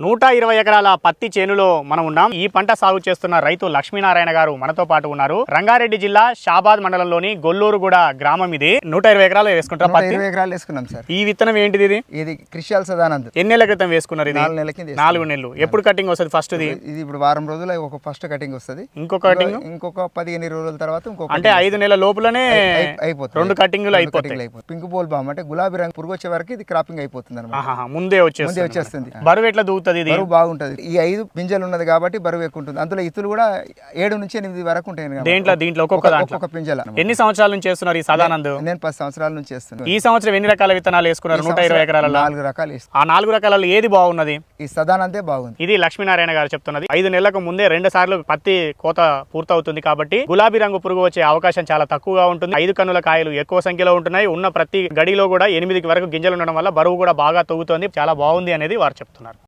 నూట ఇరవై ఎకరాల పత్తి చేనులో మనం ఉన్నాం. ఈ పంట సాగు చేస్తున్న రైతు లక్ష్మీనారాయణ గారు మనతో పాటు ఉన్నారు. రంగారెడ్డి జిల్లా షాబాద్ మండలంలోని గొల్లూరుగూడ గ్రామం ఇది. నూట ఇరవై ఎకరాలు వేసుకుంటారు నూట పత్తి? ఇరవై ఎకరాలు వేసుకున్నాం సార్. ఈ విత్తనం ఏంటిది ఇది? ఇది సదానంద్. ఎన్ని నెలల క్రితం వేసుకున్నారు ఇది? నాలుగు నెలల. నాలుగు నెలలు. ఎప్పుడు కటింగ్ వస్తుంది ఫస్ట్ ఇది? ఇది ఇప్పుడు వారం రోజులు ఒక ఫస్ట్ కటింగ్ వస్తుంది. ఇంకొక కటింగ్ ఇంకొక పదిహేను రోజుల తర్వాత ఇంకొక అంటే ఐదు నెలల లోపలనే అయి- అయిపోతుంది. రెండు కటింగ్లు అయిపోతాయి. పింక్ బోల్ బామ్ అంటే గులాబీ రంగు పురుగు వచ్చే వరకు ఇది క్రాపింగ్ అయిపోతుంది ముందే వచ్చేస్తుంది బరువు ఎట్లా దూగుతుంది ఇది. బరువు బాగుంటది. ఈ ఐదు పింజలు ఉన్నది కాబట్టి బరువు ఎక్కువ ఉంటుంది. అందులో ఇత్తులు కూడా ఏడు నుంచి ఎనిమిది వరకు ఉంటాయి దేంట్లో దీంట్లో ఒక్కొక్క పింజల. ఎన్ని సంవత్సరాల నుంచి చేస్తున్నారు ఈ సదానంద్? నేను పది సంవత్సరాల నుంచి చేస్తున్నాను ఈ సంవత్సరం ఎన్ని రకాల విత్తనాలు వేసుకున్నారు? నూట ఇరవై ఎకరాలలో? నాలుగు రకాలు. ఆ నాలుగు రకాలలో ఏది బాగున్నది? ఈ సదానందే బాగుంది. ఇది లక్ష్మీనారాయణ గారు చెప్తున్నది. ఐదు నెలలకు ముందే రెండు సార్లు పత్తి కోత పూర్తవుతుంది కాబట్టి గులాబీ రంగు పురుగు వచ్చే అవకాశం చాలా తక్కువగా ఉంటుంది. ఐదు కన్నుల కాయలు ఎక్కువ సంఖ్యలో ఉంటున్నాయి. ఉన్న ప్రతి గడిలో కూడా ఎనిమిదికి వరకు గింజలు ఉండడం వల్ల బరువు కూడా బాగా తగ్గుతుంది. చాలా బాగుంది అనేది వారు చెప్తున్నారు.